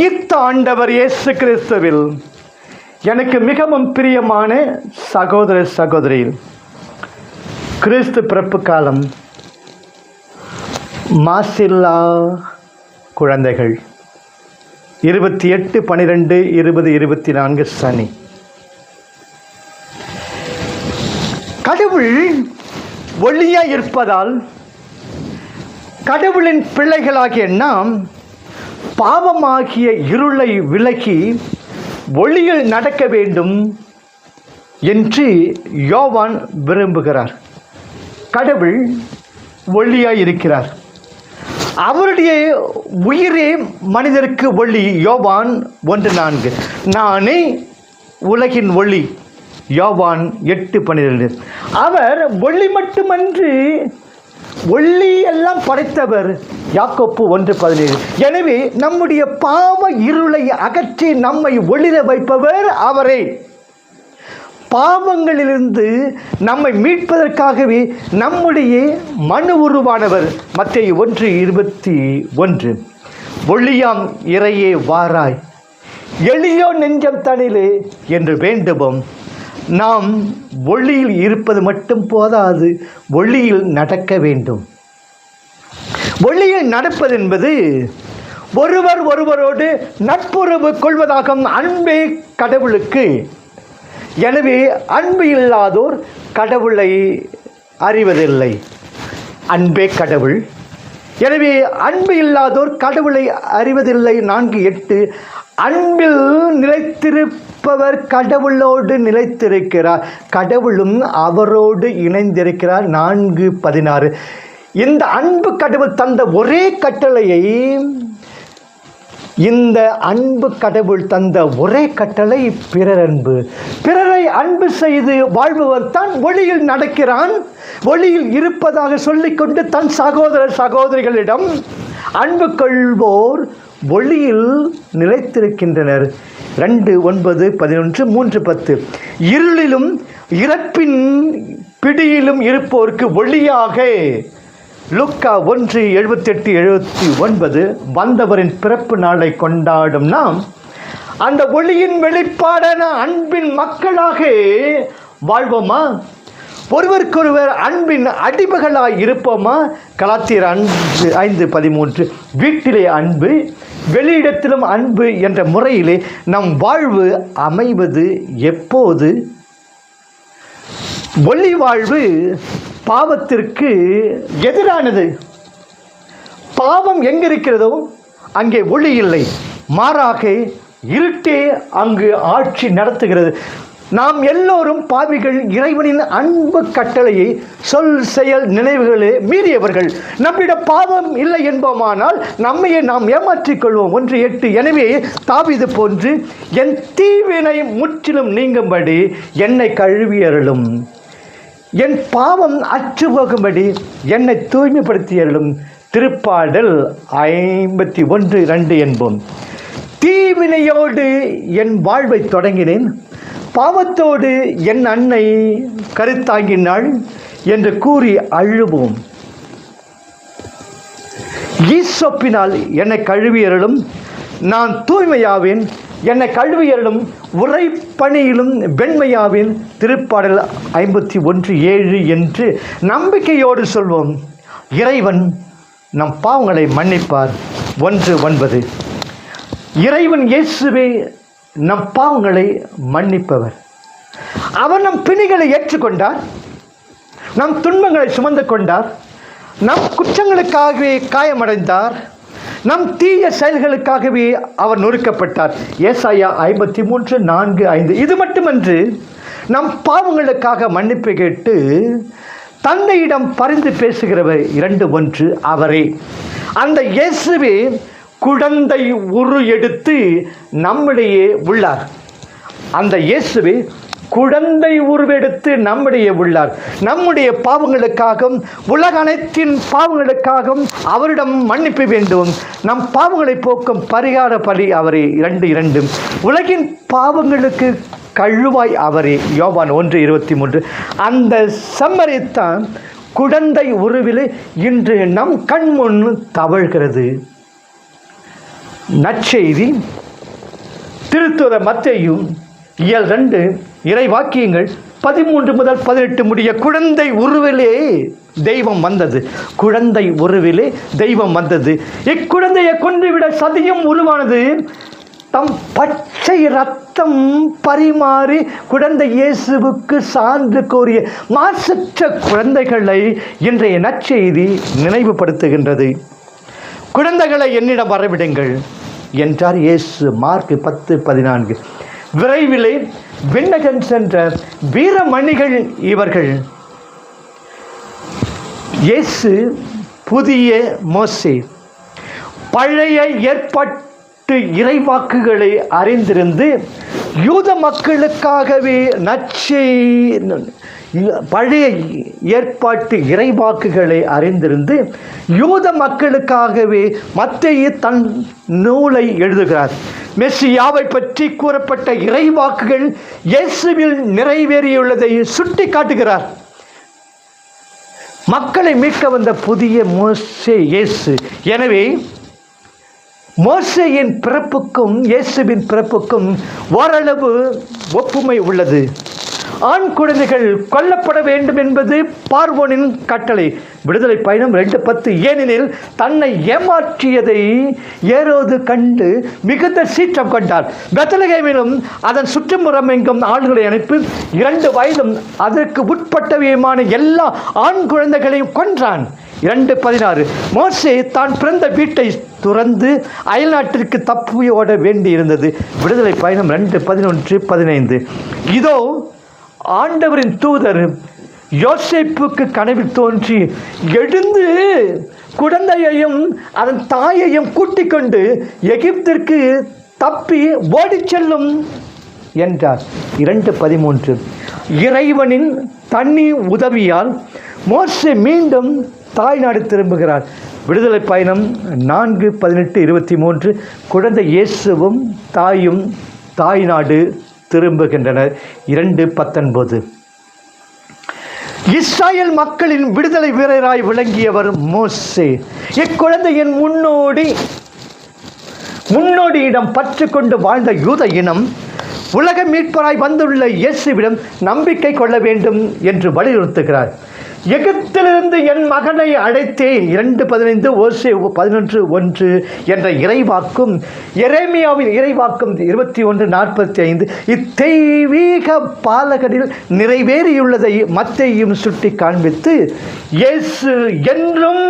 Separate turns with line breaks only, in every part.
உயிர்த்த ஆண்டவர் இயேசு கிறிஸ்துவில் எனக்கு மிகவும் பிரியமான சகோதர சகோதரியில் கிறிஸ்து பிறப்பு காலம் மாசில்லா குழந்தைகள் இருபத்தி எட்டு பன்னிரெண்டு இருபது இருபத்தி நான்கு சனி. கடவுள் ஒளியாக இருப்பதால் கடவுளின் பிள்ளைகளாகிய நாம் பாவமாகிய இருளை விலகி ஒளியில் நடக்க வேண்டும் என்று யோவான் விரும்புகிறார். கடவுள் ஒளியாக இருக்கிறார் அவருடைய உயிரே மனிதருக்கு ஒளி யோவான் ஒன்று நான்கு. நானே உலகின் ஒளி யோவான் எட்டு பன்னிரெண்டு. அவர் ஒளி மட்டுமன்று ஒளி எல்லாம் படைத்தவர். யாக்கோப்பு ஒன்று பதினேழு. எனவே நம்முடைய பாவ இருளை அகற்றி நம்மை ஒளிர வைப்பவர் அவரே. பாவங்களிலிருந்து நம்மை மீட்பதற்காகவே நம்முடைய மனு உருவானவர். மத்திய ஒன்று இருபத்தி ஒன்று. ஒளியாம் இறையே வாராய். எளியோ நெஞ்சம் தனிலே என்று வேண்டுவோம். நாம் ஒளியில் இருப்பது மட்டும் போதாது ஒளியில் நடக்க வேண்டும். ஒளியில் நடப்பது என்பது ஒருவர் ஒருவரோடு நட்புறவு கொள்வதாகும் அன்பே கடவுளுக்கு. எனவே அன்பு இல்லாதோர் கடவுளை அறிவதில்லை. அன்பே கடவுள். எனவே அன்பு இல்லாதோர் கடவுளை அறிவதில்லை. நான்கு எட்டு அன்பில் நிலைத்திருப்பவர் கடவுளோடு நிலைத்திருக்கிறார். கடவுளும் அவரோடு இணைந்திருக்கிறார். நான்கு பதினாறு. இந்த அன்பு கடவுள் தந்த ஒரே கட்டளையை இந்த அன்பு கடவுள் தந்த ஒரே கட்டளை பிறர் அன்பு. பிறரை அன்பு செய்து வாழ்பவர் தான் ஒளியில் நடக்கிறான் ஒளியில் இருப்பதாக சொல்லிக்கொண்டு தன் சகோதர சகோதரிகளிடம் அன்பு கொள்வோர் ஒளியில் நிலைத்திருக்கின்றனர். ரெண்டு ஒன்பது பதினொன்று மூன்று பத்து. இருளிலும் இறப்பின் பிடியிலும் இருப்போருக்கு ஒளியாக லுக்கா ஒன்று எழுபத்தெட்டு எழுபத்தி ஒன்பது வந்தவரின் பிறப்பு நாளை கொண்டாடும் நாம் அந்த ஒளியின் வெளிப்பாடான அன்பின் மக்களாக வாழ்வோமா? ஒருவருக்கொருவர் அன்பின் அடிமைகளாக இருப்போமா? கலாத்தியர் அன்பு ஐந்து பதிமூன்று வீட்டிலே அன்பு வெளியிடத்திலும் அன்பு என்ற முறையிலே நம் வாழ்வு அமைவது எப்போது? ஒளி வாழ்வு பாவத்திற்கு எதிரானது. பாவம் எங்கே இருக்கிறதோ அங்கே ஒளி இல்லை. மாறாக இருட்டே அங்கு ஆட்சி நடத்துகிறது. நாம் எல்லோரும் பாவிகள் இறைவனின் அன்பு கட்டளையை சொல் செயல் நினைவுகளே மீறியவர்கள். நம்மிடம் பாவம் இல்லை என்போமானால் நம்மையே நாம் ஏமாற்றிக் கொள்வோம். ஒன்று எட்டு எனவே தாவிது போன்று என் தீவினை முற்றிலும் நீங்கும்படி என்னை கழுவியருளும் என் பாவம் அச்சு போகும்படி என்னை தூய்மைப்படுத்தியருளும் திருப்பாடல் ஐம்பத்தி ஒன்று ரெண்டு என்போம். தீவினையோடு என் வாழ்வை தொடங்கினேன். பாவத்தோடு என் அன்னை கருத்தாங்கினாள் என்று கூறி அழுவோம். ஈசொப்பினால் என்னை கழுவியருளும் நான் தூய்மையாவேன். என்னை கல்வியரிலும் உரைப்பணியிலும் வெண்மையாவின் திருப்பாடல் ஐம்பத்தி ஒன்று ஏழு என்று நம்பிக்கையோடு சொல்வோம். இறைவன் நம் பாவங்களை மன்னிப்பார். ஒன்று ஒன்பது. இறைவன் இயேசுவே நம் பாவங்களை மன்னிப்பவர். அவர் நம் பிணிகளை ஏற்றுக்கொண்டார். நம் துன்பங்களை சுமந்து கொண்டார். நம் குற்றங்களுக்காகவே காயமடைந்தார். நம் தீய செயல்களுக்காகவே அவர் நொறுக்கப்பட்டார். ஏசாயா ஐம்பத்தி மூன்று நான்கு ஐந்து. இது மட்டுமன்று நம் பாவங்களுக்காக மன்னிப்பு கேட்டு தந்தையிடம் பரிந்து பேசுகிறவர் இரண்டு ஒன்று அவரே. அந்த இயேசுவே குழந்தை உரு எடுத்து நம்மிடையே உள்ளார். அந்த இயேசுவே குழந்தை உருவெடுத்து நம்முடைய உள்ளார். நம்முடைய பாவங்களுக்காகவும் உலக அனைத்தின் பாவங்களுக்காகவும் அவரிடம் மன்னிப்பு வேண்டும். நம் பாவங்களை போக்கும் பரிகார பலி அவரே இரண்டு இரண்டு உலகின் பாவங்களுக்கு கழுவாய் அவரே யோவான் ஒன்று இருபத்தி மூன்று. அந்த செம்மறித்தான் குழந்தை உருவில் இன்று நம் கண் முன் தவழ்கிறது. நற்செய்தி திருத்துற மத்தையும் இயல் ரெண்டு இறை வாக்கியங்கள் பதிமூன்று முதல் பதினெட்டு முடிய குழந்தை உருவிலே தெய்வம் வந்தது. குழந்தை உருவிலே தெய்வம் வந்தது. இக்குழந்தையை கொன்றுவிட சதியும் உருவானது. தம் பச்சை ரத்தம் பரிமாறி குழந்தை இயேசுவுக்கு சான்று கோரிய மாசற்ற குழந்தைகளை இன்றைய நற்செய்தி நினைவுபடுத்துகின்றது. குழந்தைகளை என்னிடம் வரவிடுங்கள் என்றார் இயேசு. மார்க் பத்து பதினான்கு. விரைவில் விண்ணகன் சென்ற வீரமணிகள் இவர்கள். இயேசு புதிய மோசே பழைய ஏற்பட்டு இறைவாக்குகளை அறிந்திருந்து யூத மக்களுக்காகவே நச்சை பழைய ஏற்பாட்டு இறைவாக்குகளை அறிந்திருந்து யூத மக்களுக்காகவே மத்திய தன் நூலை எழுதுகிறார். மெஸ்ஸியாவை பற்றி கூறப்பட்ட இறைவாக்குகள் இயேசுவில் நிறைவேறியுள்ளதை சுட்டி காட்டுகிறார் மக்களை மீட்க வந்த புதிய மோசே இயேசு. எனவே மோசையின் பிறப்புக்கும் இயேசுவின் பிறப்புக்கும் ஓரளவு ஒப்புமை உள்ளது. ஆண் குழந்தைகள் கொல்லப்பட வேண்டும் என்பது பார்வோனின் கட்டளை. விடுதலை பயணம் ரெண்டு பத்து ஏனெனில் தன்னை ஏமாற்றியதை ஏரோது கண்டு மிகுந்த சீற்றம் கொண்டார். பெத்தலகேமிலும் அதன் சுற்றுமுறம் எங்கும் ஆண்களை அனுப்பி இரண்டு வயதும் அதற்கு உட்பட்டவையுமான எல்லா ஆண் குழந்தைகளையும் கொன்றான். இரண்டு பதினாறு மோசே தான் பிறந்த வீட்டை துறந்து அயல்நாட்டிற்கு தப்பி ஓட வேண்டியிருந்தது. விடுதலை பயணம் ரெண்டு பதினொன்று பதினைந்து. இதோ ஆண்டவரின் தூதர் யோசிப்புக்கு கனவில் தோன்றி எழுந்து குழந்தையையும் அதன் தாயையும் கூட்டிக் கொண்டு எகிப்திற்கு தப்பி ஓடிச் செல்லும் என்றார். இரண்டு பதிமூன்று. இறைவனின் தண்ணி உதவியால் மோசே மீண்டும் தாய்நாடு திரும்புகிறார். விடுதலை பயணம் நான்கு பதினெட்டு இருபத்தி மூன்று. குழந்தை இயேசுவும் தாயும் தாய்நாடு திரும்புகின்றனர். இரண்டு பத்தொன்பது. இஸ்ராயல் மக்களின் விடுதலை வீரராய் விளங்கியவர் மோசே இக்குழந்தையின் முன்னோடி முன்னோடியிடம் பற்று கொண்டு வாழ்ந்த யூத இனம் உலக மீட்பராய் வந்துள்ள இயேசுவிடம் நம்பிக்கை கொள்ள வேண்டும் என்று வலியுறுத்துகிறார். எகிப்திலிருந்து என் மகனை அழைத்தேன் இரண்டு பதினைந்து ஓசே பதினொன்று ஒன்று என்ற இறைவாக்கும் எரேமியாவின் இறைவாக்கும் இருபத்தி ஒன்று நாற்பத்தி ஐந்து இத்தெய்வீக பாலகனில் நிறைவேறியுள்ளதை மத்தையும் சுட்டி காண்பித்து இயேசு என்றும்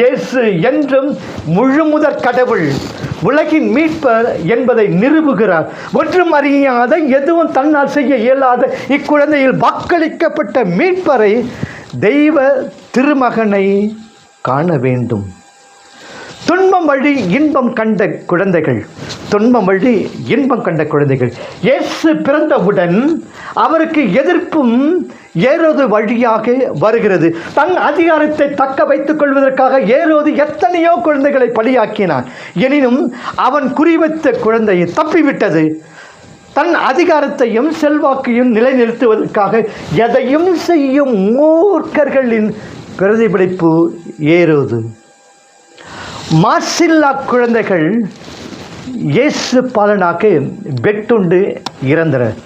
இயேசு என்றும் முழுமுதற் கடவுள் உலகின் மீட்பர் என்பதை நிறுவுகிறார். ஒன்றும் அறியாத எதுவும் தன்னால் செய்ய இயலாத இக்குழந்தையில் வாக்களிக்கப்பட்ட மீட்பரை தெய்வ திருமகனை காண வேண்டும். துன்பம் வழி இன்பம் கண்ட குழந்தைகள் துன்பம் வழி இன்பம் கண்ட குழந்தைகள். இயேசு பிறந்தவுடன் அவருக்கு எதிர்ப்பும் ஏரோது வழியாக வருகிறது. தன் அதிகாரத்தை தக்க வைத்துக் கொள்வதற்காக ஏரோது எத்தனையோ குழந்தைகளை பலியாக்கினான். எனினும் அவன் குறிவைத்த குழந்தையை தப்பிவிட்டது. தன் அதிகாரத்தையும் செல்வாக்கையும் நிலைநிறுத்துவதற்காக எதையும் செய்யும் மூர்க்கர்களின் பிரதிபலிப்பு ஏறுவது. மாசில்லா குழந்தைகள் இயேசு பாலனாக்கு வெட்டுண்டு இறந்தனர்.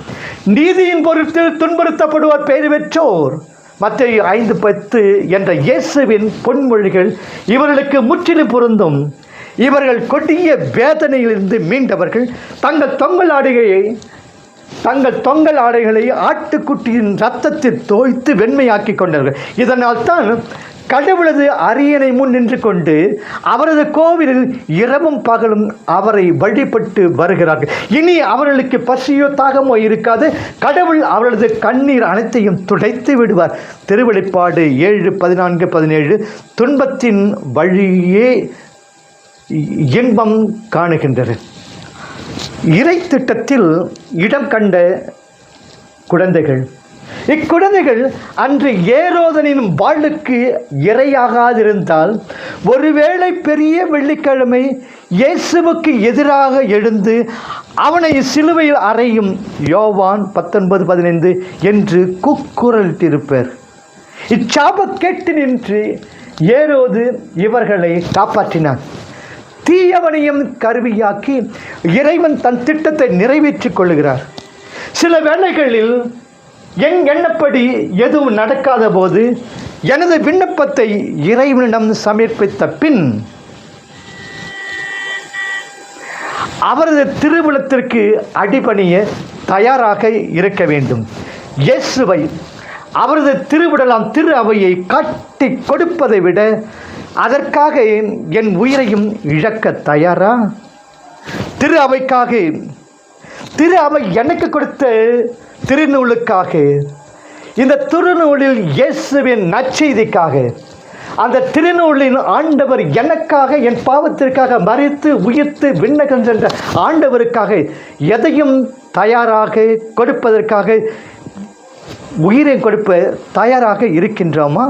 நீதியின் பொருட்டு துன்புறுத்தப்படுவோர் பெயர் பெற்றோர். மற்ற ஐந்து பத்து என்ற இயேசுவின் பொன்மொழிகள் இவர்களுக்கு முற்றிலும் பொருந்தும். இவர்கள் கொடிய வேதனையிலிருந்து மீண்டவர்கள். தங்கள் தொங்கல் ஆடைகளை தங்கள் தொங்கல் ஆடைகளை ஆட்டுக்குட்டியின் ரத்தத்தில் தோய்த்து வெண்மையாக்கி கொண்டார்கள் இதனால் தான் கடவுளது அரியணை முன் நின்று கொண்டு அவரது கோவிலில் இரவும் பகலும் அவரை வழிபட்டு வருகிறார்கள். இனி அவர்களுக்கு பசியோ தாகமோ இருக்காது. கடவுள் அவரது கண்ணீர் அனைத்தையும் துடைத்து விடுவார். திருவெளிப்பாடு ஏழு பதினான்கு பதினேழு துன்பத்தின் வழியே இன்பம் காணுகின்றது. இறை திட்டத்தில் இடம் கண்ட குழந்தைகள். இக்குழந்தைகள் அன்று ஏரோதனின் வாழ்வுக்கு இரையாகாதிருந்தால் ஒருவேளை பெரிய வெள்ளிக்கிழமை இயேசுவுக்கு எதிராக எழுந்து அவனை சிலுவையில் அறையும் யோவான் பத்தொன்பது பதினைந்து என்று குக்குரலிட்டிருப்பர். இச்சாப கேட்டு நின்று ஏரோது இவர்களை காப்பாற்றினான். தீயவனையும் கருவியாக்கி இறைவன் தன் திட்டத்தை நிறைவேற்றிக் கொள்ளுகிறார். சில வேளைகளில் என் எண்ணப்படி எதுவும் நடக்காத போது எனது விண்ணப்பத்தை இறைவனிடம் சமர்ப்பித்த பின் அவரது திருவிழத்திற்கு அடிபணிய தயாராக இருக்க வேண்டும். இயேசுவை அவரது திருவிடலாம் திரு அவையை காட்டி கொடுப்பதை விட அதற்காக என் உயிரையும் இழக்க தயாரா? திரு அவைக்காக திரு அவை எனக்கு கொடுத்த திருநூலுக்காக இந்த திருநூலில் இயேசுவின் நற்செய்திக்காக அந்த திருநூலின் ஆண்டவர் எனக்காக என் பாவத்திற்காக மறித்து உயிர்த்து விண்ணகம் சென்ற ஆண்டவருக்காக எதையும் தயாராக கொடுப்பதற்காக உயிரை கொடுப்ப தயாராக இருக்கின்றோமா?